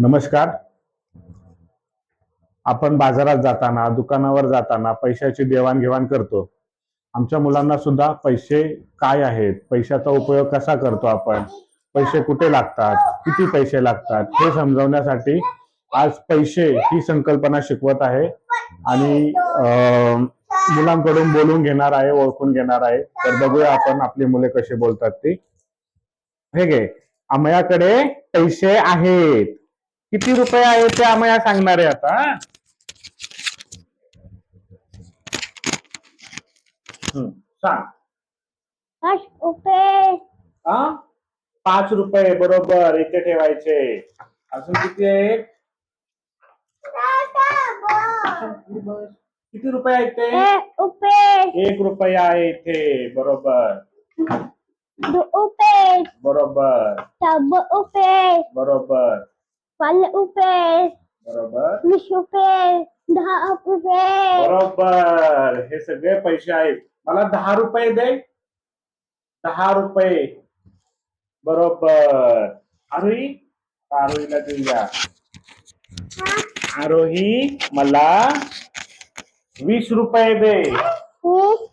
नमस्कार. आपण बाजारात जाताना दुकानावर जाताना पैशाची देवाणघेवाण करतो. आमच्या मुलांना सुद्धा पैसे काय आहेत? पैशाचा उपयोग कसा करतो आपण? पैसे कुठे लागतात? किती पैसे लागतात? हे समजवण्यासाठी आज पैसे ही संकल्पना शिकवत आहे आणि मुलांकडून बोलून घेणार आहे ओळखून घेणार आहे. तर बघूया आपण आपली मुले कशी बोलतात ती. हे घे. अमयाकडे पैसे आहेत. किती रुपये आहेत ते अमया सांगणार आहे आता सांग. पाच रुपये. हा? पाच रुपये बरोबर इथे ठेवायचे. अजून किती आहेत किती रुपये आहेत ते? एक रुपये आहे इथे बरोबर. बरोबर. बरोबर. पाच रुपये बरोबर। दहा रुपये बरोबर। हे सगळे पैसे आहेत. मला दहा रुपये दे. दहा रुपये. बरोबर. आरोही? आरोहीला देऊया आरोही मला वीस रुपये दे. वीस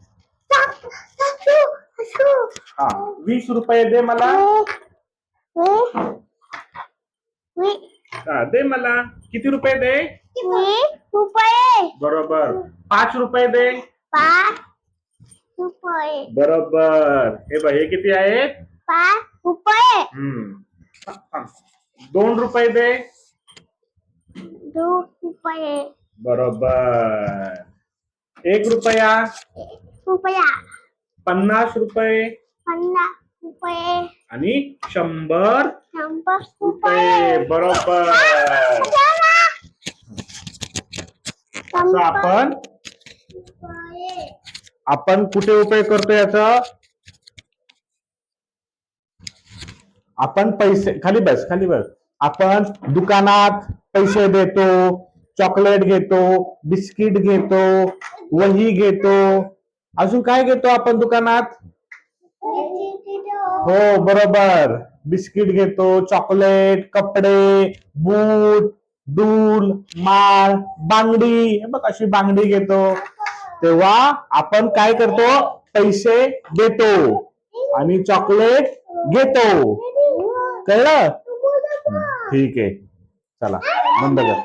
सात सासू सासू हा वीस रुपये दे मला. वीस वीस हा, दे मला. किती रुपये दे? वीस रुपये. बरोबर. पाच रुपये दे. पाच रुपये. बरोबर. हे बघ हे किती आहेत पाच रुपये. हम्म. दोन रुपये दे. दो रुपये. बरोबर. एक रुपया. रुपया. पन्नास रुपये. पन्नास. रुपये आणि शंभर शंभर रुपये बरोबर. असं आपण आपण कुठे उपयोग करतो याचा? आपण पैसे खाली बस खाली बस. आपण दुकानात पैसे देतो चॉकलेट घेतो बिस्किट घेतो वही घेतो. अजून काय घेतो आपण दुकानात? हो बरोबर. बिस्किट घेतो चॉकलेट कपडे बूट डूल माळ बांगडी. बघ अशी बांगडी घेतो. तेव्हा आपण काय करतो? पैसे देतो. आणि चॉकलेट घेतो. कळलं? ठीक आहे. चला बंद कर.